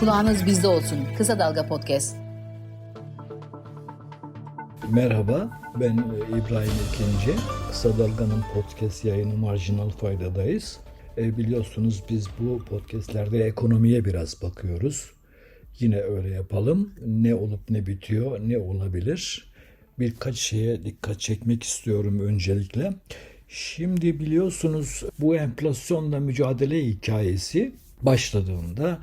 Kulağınız bizde olsun. Kısa Dalga Podcast. Merhaba, ben e, İbrahim İkinci. Kısa Dalga'nın podcast yayını Marjinal Fayda'dayız. E, biliyorsunuz biz bu podcastlerde ekonomiye biraz bakıyoruz. Yine öyle yapalım. Ne olup ne bitiyor, ne olabilir? Birkaç şeye dikkat çekmek istiyorum öncelikle. Şimdi biliyorsunuz bu enflasyonla mücadele hikayesi başladığında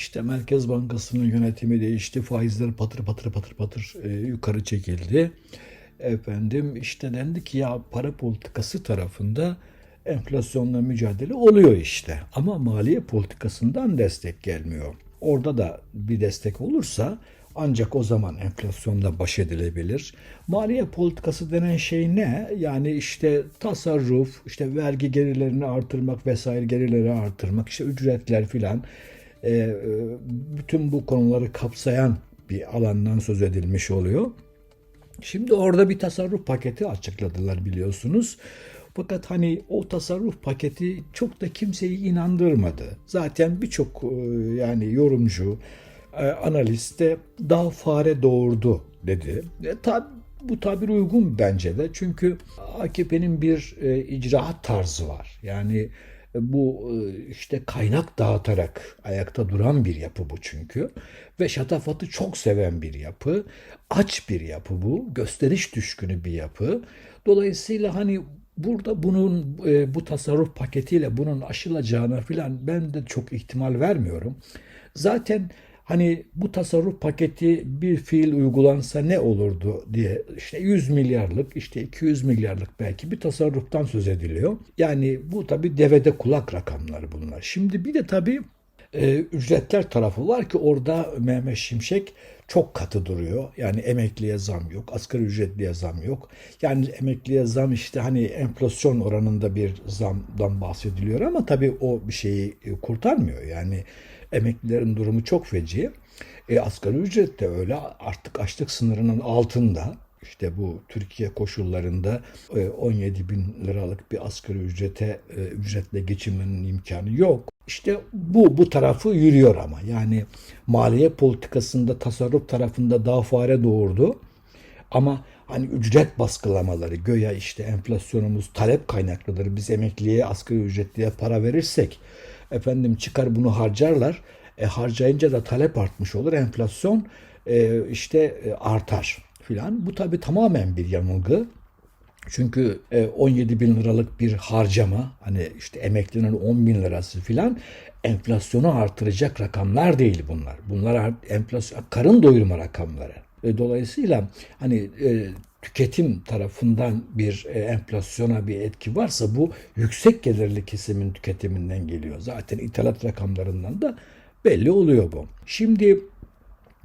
işte Merkez Bankası'nın yönetimi değişti, faizler patır patır patır patır e, yukarı çekildi. Efendim işte dendi ki ya para politikası tarafında enflasyonla mücadele oluyor işte. Ama maliye politikasından destek gelmiyor. Orada da bir destek olursa ancak o zaman enflasyonla baş edilebilir. Maliye politikası denen şey ne? Yani işte tasarruf, işte vergi gelirlerini artırmak vesaire gelirleri artırmak, işte ücretler filan e, bütün bu konuları kapsayan bir alandan söz edilmiş oluyor. Şimdi orada bir tasarruf paketi açıkladılar biliyorsunuz. Fakat hani o tasarruf paketi çok da kimseyi inandırmadı. Zaten birçok e, yani yorumcu, e, analist de daha fare doğurdu dedi. E, tab bu tabir uygun bence de. Çünkü AKP'nin bir e, icraat tarzı var. Yani bu işte kaynak dağıtarak ayakta duran bir yapı bu çünkü. Ve şatafatı çok seven bir yapı. Aç bir yapı bu. Gösteriş düşkünü bir yapı. Dolayısıyla hani burada bunun bu tasarruf paketiyle bunun aşılacağına filan ben de çok ihtimal vermiyorum. Zaten hani bu tasarruf paketi bir fiil uygulansa ne olurdu diye işte 100 milyarlık işte 200 milyarlık belki bir tasarruftan söz ediliyor. Yani bu tabi devede kulak rakamları bunlar. Şimdi bir de tabi e, ücretler tarafı var ki orada Mehmet Şimşek çok katı duruyor. Yani emekliye zam yok, asgari ücretliye zam yok. Yani emekliye zam işte hani enflasyon oranında bir zamdan bahsediliyor ama tabii o bir şeyi kurtarmıyor. Yani emeklilerin durumu çok feci. E, asgari ücret de öyle artık açlık sınırının altında. İşte bu Türkiye koşullarında 17 bin liralık bir asgari ücrete ücretle geçinmenin imkanı yok. İşte bu bu tarafı yürüyor ama yani maliye politikasında tasarruf tarafında daha fare doğurdu. Ama hani ücret baskılamaları göya işte enflasyonumuz talep kaynaklıdır. Biz emekliye asgari ücretliye para verirsek efendim çıkar bunu harcarlar. E, harcayınca da talep artmış olur. Enflasyon e, işte e, artar filan. Bu tabi tamamen bir yanılgı. Çünkü 17 e, bin liralık bir harcama hani işte emeklinin 10 bin lirası filan enflasyonu artıracak rakamlar değil bunlar. Bunlar enflasyon karın doyurma rakamları. E, dolayısıyla hani e, tüketim tarafından bir enflasyona bir etki varsa bu yüksek gelirli kesimin tüketiminden geliyor. Zaten ithalat rakamlarından da belli oluyor bu. Şimdi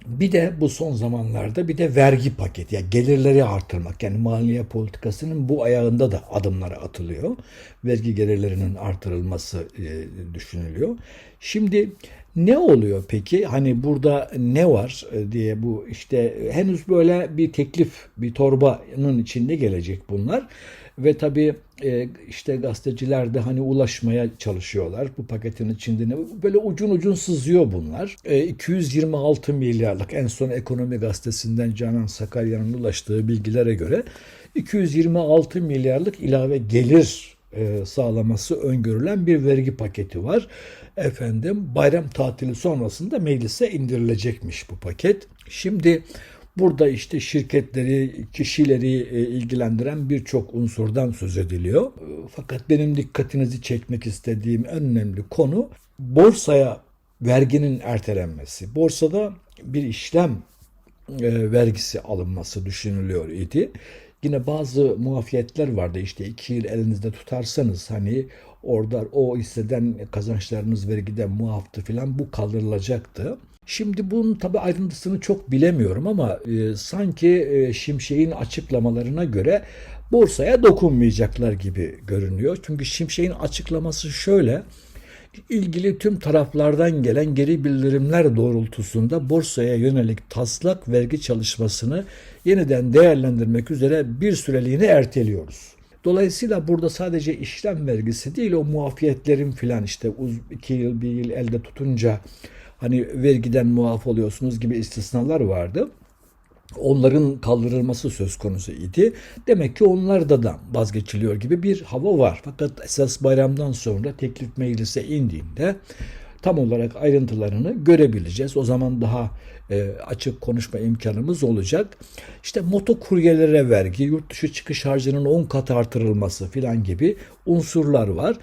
bir de bu son zamanlarda bir de vergi paketi yani gelirleri artırmak yani maliye politikasının bu ayağında da adımlar atılıyor. Vergi gelirlerinin artırılması e, düşünülüyor. Şimdi ne oluyor peki? Hani burada ne var e, diye bu işte henüz böyle bir teklif, bir torbanın içinde gelecek bunlar. Ve tabii e, işte gazeteciler de hani ulaşmaya çalışıyorlar bu paketin içinde. Böyle ucun ucun sızıyor bunlar. 226 milyarlık en son Ekonomi Gazetesi'nden Canan Sakarya'nın ulaştığı bilgilere göre 226 milyarlık ilave gelir e, sağlaması öngörülen bir vergi paketi var. Efendim bayram tatili sonrasında meclise indirilecekmiş bu paket. Şimdi burada işte şirketleri, kişileri e, ilgilendiren birçok unsurdan söz ediliyor. Fakat benim dikkatinizi çekmek istediğim en önemli konu borsaya verginin ertelenmesi. Borsada bir işlem e, vergisi alınması düşünülüyor idi. Yine bazı muafiyetler vardı işte iki yıl elinizde tutarsanız hani orada o hisseden kazançlarınız vergiden muaftı filan bu kaldırılacaktı. Şimdi bunun tabi ayrıntısını çok bilemiyorum ama e, sanki e, Şimşek'in açıklamalarına göre borsaya dokunmayacaklar gibi görünüyor. Çünkü Şimşek'in açıklaması şöyle ilgili tüm taraflardan gelen geri bildirimler doğrultusunda borsaya yönelik taslak vergi çalışmasını yeniden değerlendirmek üzere bir süreliğine erteliyoruz. Dolayısıyla burada sadece işlem vergisi değil o muafiyetlerin filan işte iki yıl bir yıl elde tutunca hani vergiden muaf oluyorsunuz gibi istisnalar vardı onların kaldırılması söz konusu idi. Demek ki onlarda da vazgeçiliyor gibi bir hava var. Fakat esas bayramdan sonra teklif meclise indiğinde tam olarak ayrıntılarını görebileceğiz. O zaman daha e, açık konuşma imkanımız olacak. İşte motokuryelere vergi, yurt dışı çıkış harcının 10 kat artırılması filan gibi unsurlar var.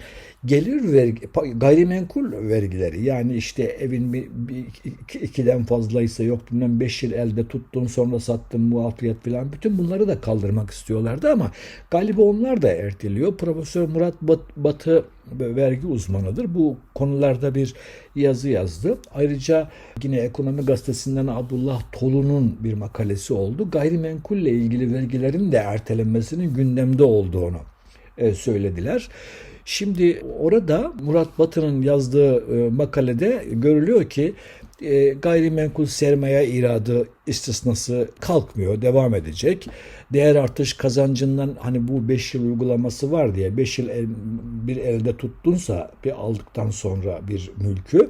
Gelir vergi, gayrimenkul vergileri yani işte evin bir, bir iki, ikiden fazlaysa yok bilmem 5 yıl elde tuttun sonra sattın muafiyet filan bütün bunları da kaldırmak istiyorlardı ama galiba onlar da erteliyor. Profesör Murat Batı vergi uzmanıdır. Bu konularda bir yazı yazdı. Ayrıca yine Ekonomi Gazetesi'nden Abdullah Tolu'nun bir makalesi oldu. Gayrimenkulle ilgili vergilerin de ertelenmesinin gündemde olduğunu e, söylediler. Şimdi orada Murat Batı'nın yazdığı e, makalede görülüyor ki e, gayrimenkul sermaye iradı istisnası kalkmıyor, devam edecek. Değer artış kazancından hani bu 5 yıl uygulaması var diye 5 yıl el, bir elde tuttunsa bir aldıktan sonra bir mülkü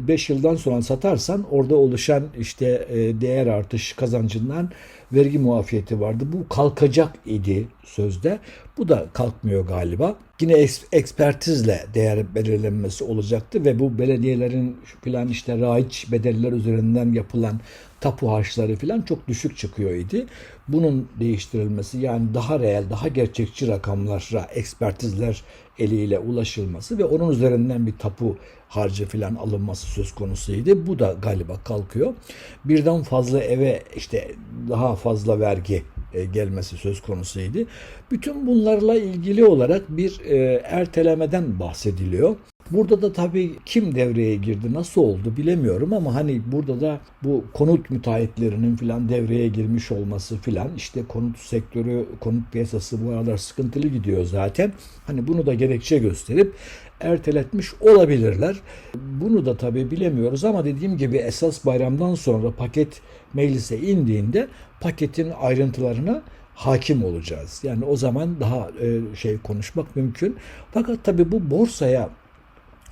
5 yıldan sonra satarsan orada oluşan işte e, değer artış kazancından vergi muafiyeti vardı. Bu kalkacak idi sözde. Bu da kalkmıyor galiba. Yine ekspertizle değer belirlenmesi olacaktı ve bu belediyelerin filan işte raiç bedeller üzerinden yapılan tapu harçları filan çok düşük çıkıyor idi. Bunun değiştirilmesi yani daha reel, daha gerçekçi rakamlara ekspertizler eliyle ulaşılması ve onun üzerinden bir tapu harcı filan alınması söz konusuydu. Bu da galiba kalkıyor. Birden fazla eve işte daha fazla vergi e, gelmesi söz konusuydu. Bütün bunlarla ilgili olarak bir e, ertelemeden bahsediliyor. Burada da tabii kim devreye girdi, nasıl oldu bilemiyorum ama hani burada da bu konut müteahhitlerinin filan devreye girmiş olması filan işte konut sektörü, konut piyasası bu aralar sıkıntılı gidiyor zaten. Hani bunu da gerekçe gösterip erteletmiş olabilirler. Bunu da tabii bilemiyoruz ama dediğim gibi esas bayramdan sonra paket meclise indiğinde paketin ayrıntılarına hakim olacağız. Yani o zaman daha e, şey konuşmak mümkün. Fakat tabii bu borsaya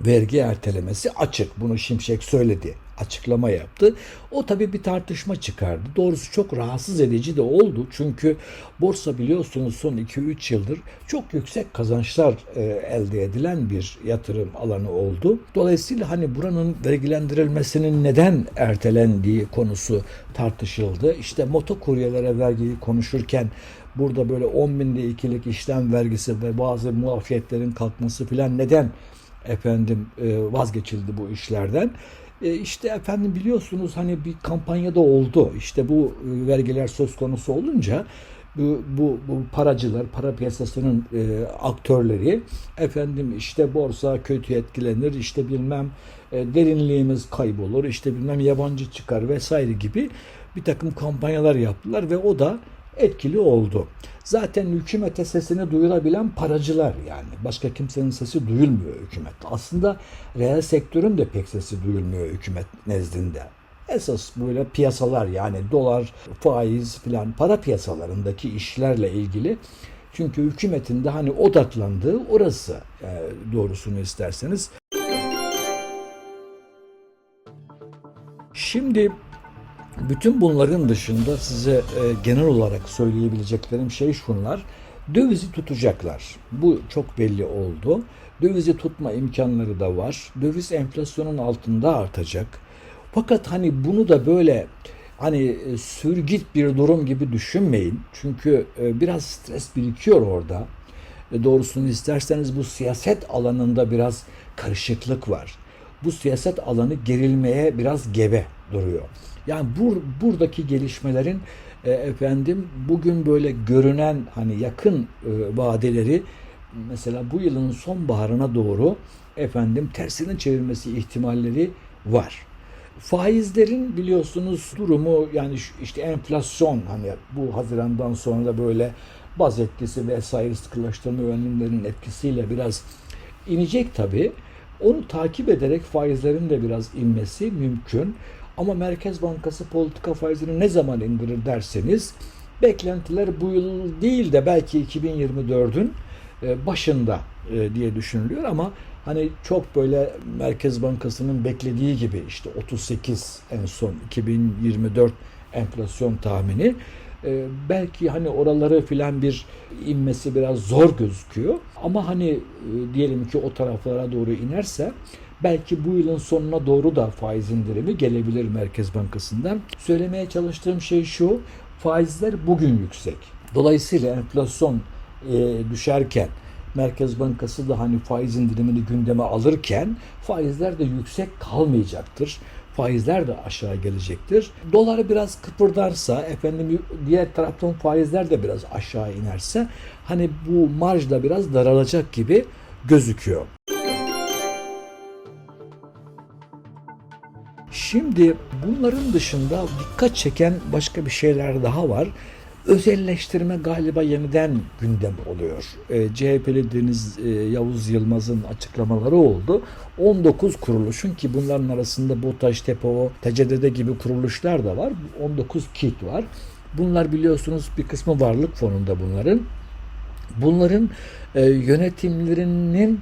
vergi ertelemesi açık. Bunu Şimşek söyledi. Açıklama yaptı. O tabii bir tartışma çıkardı. Doğrusu çok rahatsız edici de oldu. Çünkü borsa biliyorsunuz son 2-3 yıldır çok yüksek kazançlar e, elde edilen bir yatırım alanı oldu. Dolayısıyla hani buranın vergilendirilmesinin neden ertelendiği konusu tartışıldı. İşte motokuryelere vergiyi konuşurken burada böyle 10 binde ikilik işlem vergisi ve bazı muafiyetlerin kalkması filan neden efendim e, vazgeçildi bu işlerden. E, işte efendim biliyorsunuz hani bir kampanyada oldu. İşte bu e, vergiler söz konusu olunca bu, bu, bu paracılar, para piyasasının e, aktörleri efendim işte borsa kötü etkilenir, işte bilmem e, derinliğimiz kaybolur, işte bilmem yabancı çıkar vesaire gibi bir takım kampanyalar yaptılar ve o da etkili oldu. Zaten hükümete sesini duyurabilen paracılar yani. Başka kimsenin sesi duyulmuyor hükümette. Aslında reel sektörün de pek sesi duyulmuyor hükümet nezdinde. Esas böyle piyasalar yani dolar, faiz filan para piyasalarındaki işlerle ilgili çünkü hükümetin de hani odaklandığı orası e, doğrusunu isterseniz. Şimdi bütün bunların dışında size e, genel olarak söyleyebileceklerim şey şunlar. Dövizi tutacaklar. Bu çok belli oldu. Dövizi tutma imkanları da var. Döviz enflasyonun altında artacak. Fakat hani bunu da böyle hani e, sürgit bir durum gibi düşünmeyin. Çünkü e, biraz stres birikiyor orada. Doğrusunu isterseniz bu siyaset alanında biraz karışıklık var. Bu siyaset alanı gerilmeye biraz gebe duruyor. Yani bur, buradaki gelişmelerin e, efendim bugün böyle görünen hani yakın e, vadeleri mesela bu yılın sonbaharına doğru efendim tersine çevirmesi ihtimalleri var. Faizlerin biliyorsunuz durumu yani işte enflasyon hani bu Haziran'dan sonra da böyle baz etkisi vesaire sıkılaştırma önlemlerinin etkisiyle biraz inecek tabii. Onu takip ederek faizlerin de biraz inmesi mümkün. Ama Merkez Bankası politika faizini ne zaman indirir derseniz beklentiler bu yıl değil de belki 2024'ün e, başında e, diye düşünülüyor. Ama hani çok böyle Merkez Bankası'nın beklediği gibi işte 38 en son 2024 enflasyon tahmini e, belki hani oraları filan bir inmesi biraz zor gözüküyor. Ama hani diyelim ki o taraflara doğru inerse belki bu yılın sonuna doğru da faiz indirimi gelebilir Merkez Bankası'ndan. Söylemeye çalıştığım şey şu faizler bugün yüksek. Dolayısıyla enflasyon e, düşerken Merkez Bankası da hani faiz indirimini gündeme alırken faizler de yüksek kalmayacaktır. Faizler de aşağı gelecektir. Dolar biraz kıpırdarsa, efendim diğer taraftan faizler de biraz aşağı inerse hani bu marj da biraz daralacak gibi gözüküyor. Şimdi bunların dışında dikkat çeken başka bir şeyler daha var. Özelleştirme galiba yeniden gündem oluyor. E, CHP'li Deniz e, Yavuz Yılmaz'ın açıklamaları oldu. 19 kuruluşun ki bunların arasında BOTAŞ, TEPO, TCDD gibi kuruluşlar da var. 19 kit var. Bunlar biliyorsunuz bir kısmı varlık fonunda bunların. Bunların e, yönetimlerinin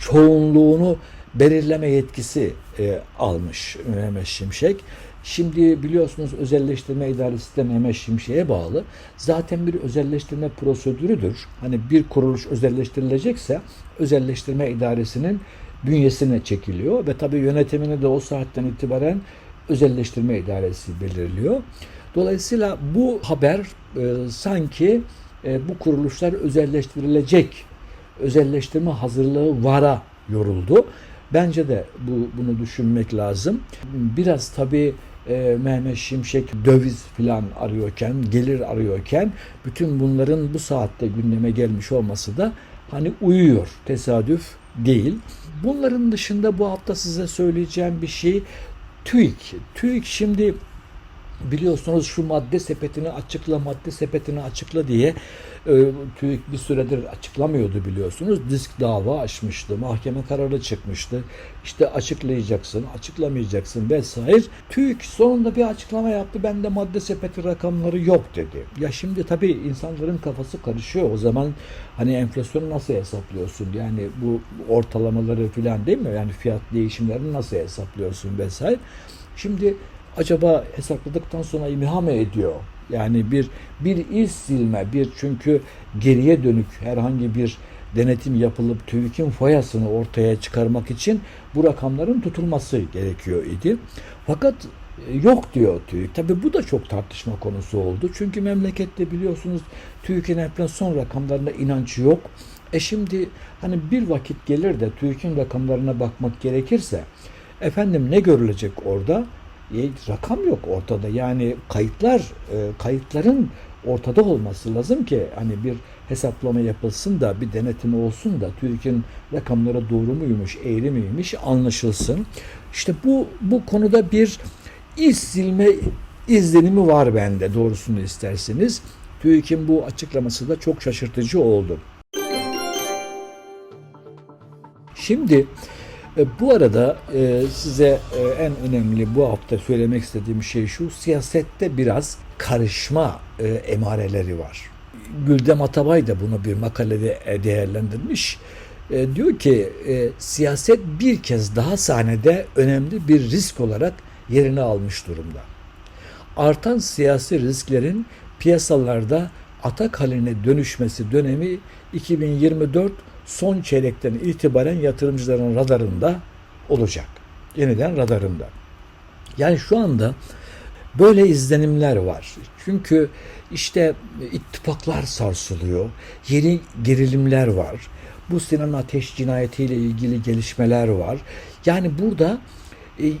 çoğunluğunu belirleme yetkisi e, almış Mehmet Şimşek. Şimdi biliyorsunuz özelleştirme idaresi de Mehmet Şimşek'e bağlı. Zaten bir özelleştirme prosedürüdür. Hani bir kuruluş özelleştirilecekse özelleştirme idaresinin bünyesine çekiliyor ve tabii yönetimini de o saatten itibaren özelleştirme idaresi belirliyor. Dolayısıyla bu haber e, sanki e, bu kuruluşlar özelleştirilecek özelleştirme hazırlığı vara yoruldu. Bence de bu bunu düşünmek lazım. Biraz tabii e, Mehmet Şimşek döviz filan arıyorken, gelir arıyorken bütün bunların bu saatte gündeme gelmiş olması da hani uyuyor. Tesadüf değil. Bunların dışında bu hafta size söyleyeceğim bir şey TÜİK. TÜİK şimdi biliyorsunuz şu madde sepetini açıkla, madde sepetini açıkla diye e, TÜİK bir süredir açıklamıyordu biliyorsunuz. Disk dava açmıştı, mahkeme kararı çıkmıştı. İşte açıklayacaksın, açıklamayacaksın vesaire. TÜİK sonunda bir açıklama yaptı. Bende madde sepeti rakamları yok dedi. Ya şimdi tabii insanların kafası karışıyor. O zaman hani enflasyonu nasıl hesaplıyorsun? Yani bu ortalamaları falan değil mi? Yani fiyat değişimlerini nasıl hesaplıyorsun vesaire. Şimdi acaba hesapladıktan sonra imha mı ediyor? Yani bir bir iz silme, bir çünkü geriye dönük herhangi bir denetim yapılıp TÜİK'in foyasını ortaya çıkarmak için bu rakamların tutulması gerekiyor idi. Fakat e, yok diyor TÜİK. Tabi bu da çok tartışma konusu oldu. Çünkü memlekette biliyorsunuz TÜİK'in enflasyon rakamlarına inanç yok. E şimdi hani bir vakit gelir de TÜİK'in rakamlarına bakmak gerekirse efendim ne görülecek orada? E, rakam yok ortada. Yani kayıtlar, e, kayıtların ortada olması lazım ki hani bir hesaplama yapılsın da bir denetimi olsun da TÜİK'in rakamları doğru muymuş, eğri miymiş anlaşılsın. İşte bu bu konuda bir iz silme izlenimi var bende doğrusunu isterseniz. TÜİK'in bu açıklaması da çok şaşırtıcı oldu. Şimdi e, bu arada e, size e, en önemli bu hafta söylemek istediğim şey şu. Siyasette biraz karışma emareleri var. Güldem Atabay da bunu bir makalede değerlendirmiş. Diyor ki siyaset bir kez daha sahnede önemli bir risk olarak yerini almış durumda. Artan siyasi risklerin piyasalarda atak haline dönüşmesi dönemi 2024 son çeyrekten itibaren yatırımcıların radarında olacak. Yeniden radarında. Yani şu anda böyle izlenimler var. Çünkü işte ittifaklar sarsılıyor. Yeni gerilimler var. Bu Sinan Ateş cinayetiyle ilgili gelişmeler var. Yani burada e,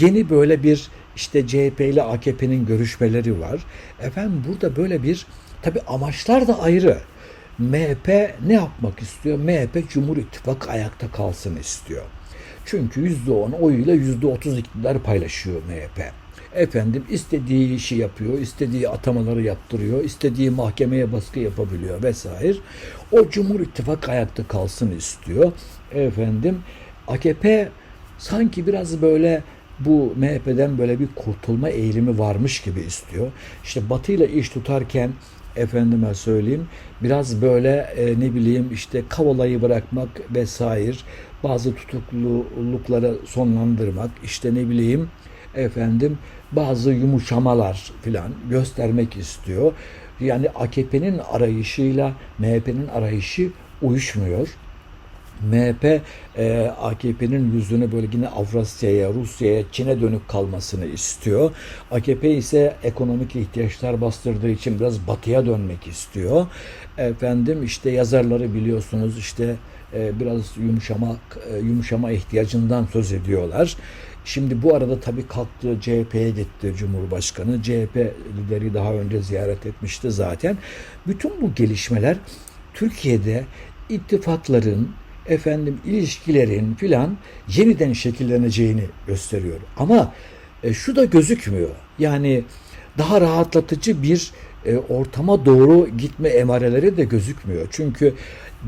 yeni böyle bir işte CHP ile AKP'nin görüşmeleri var. Efendim burada böyle bir tabi amaçlar da ayrı. MHP ne yapmak istiyor? MHP Cumhur İttifakı ayakta kalsın istiyor. Çünkü %10 oyuyla %30 iktidar paylaşıyor MHP. Efendim istediği işi yapıyor, istediği atamaları yaptırıyor, istediği mahkemeye baskı yapabiliyor vesaire. O Cumhur İttifakı ayakta kalsın istiyor. Efendim AKP sanki biraz böyle bu MHP'den böyle bir kurtulma eğilimi varmış gibi istiyor. İşte Batı ile iş tutarken efendime söyleyeyim biraz böyle e, ne bileyim işte kavalayı bırakmak vesaire bazı tutuklulukları sonlandırmak işte ne bileyim efendim bazı yumuşamalar filan göstermek istiyor. Yani AKP'nin arayışıyla MHP'nin arayışı uyuşmuyor. MHP e, AKP'nin yüzünü böyle yine Avrasya'ya, Rusya'ya, Çin'e dönük kalmasını istiyor. AKP ise ekonomik ihtiyaçlar bastırdığı için biraz batıya dönmek istiyor. Efendim işte yazarları biliyorsunuz işte e, biraz yumuşama e, yumuşama ihtiyacından söz ediyorlar. Şimdi bu arada tabii kalktı CHP'ye gitti Cumhurbaşkanı. CHP lideri daha önce ziyaret etmişti zaten. Bütün bu gelişmeler Türkiye'de ittifakların, efendim ilişkilerin filan yeniden şekilleneceğini gösteriyor. Ama e, şu da gözükmüyor. Yani daha rahatlatıcı bir e, ortama doğru gitme emareleri de gözükmüyor. Çünkü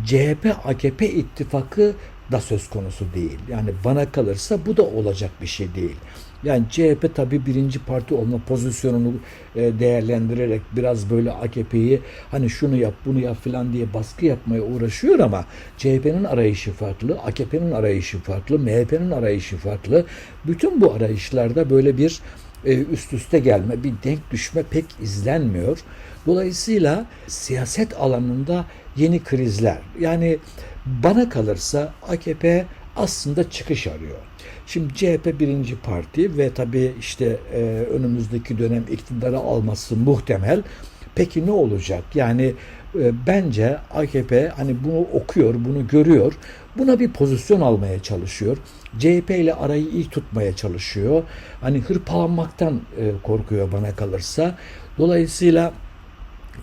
CHP AKP ittifakı da söz konusu değil. Yani bana kalırsa bu da olacak bir şey değil. Yani CHP tabii birinci parti olma pozisyonunu e, değerlendirerek biraz böyle AKP'yi hani şunu yap bunu yap filan diye baskı yapmaya uğraşıyor ama CHP'nin arayışı farklı, AKP'nin arayışı farklı, MHP'nin arayışı farklı. Bütün bu arayışlarda böyle bir e, üst üste gelme, bir denk düşme pek izlenmiyor. Dolayısıyla siyaset alanında yeni krizler. Yani bana kalırsa AKP aslında çıkış arıyor. Şimdi CHP birinci parti ve tabii işte e, önümüzdeki dönem iktidara alması muhtemel. Peki ne olacak? Yani e, bence AKP hani bunu okuyor, bunu görüyor. Buna bir pozisyon almaya çalışıyor. CHP ile arayı iyi tutmaya çalışıyor. Hani hırpalanmaktan e, korkuyor bana kalırsa. Dolayısıyla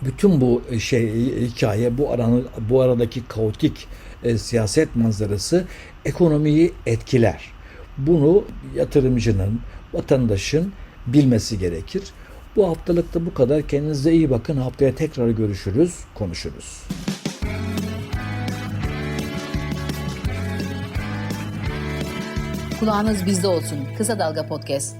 bütün bu şey hikaye bu aranı, bu aradaki kaotik e, siyaset manzarası ekonomiyi etkiler. Bunu yatırımcının, vatandaşın bilmesi gerekir. Bu haftalıkta bu kadar. Kendinize iyi bakın. Haftaya tekrar görüşürüz, konuşuruz. Kulağınız bizde olsun. Kısa Dalga Podcast.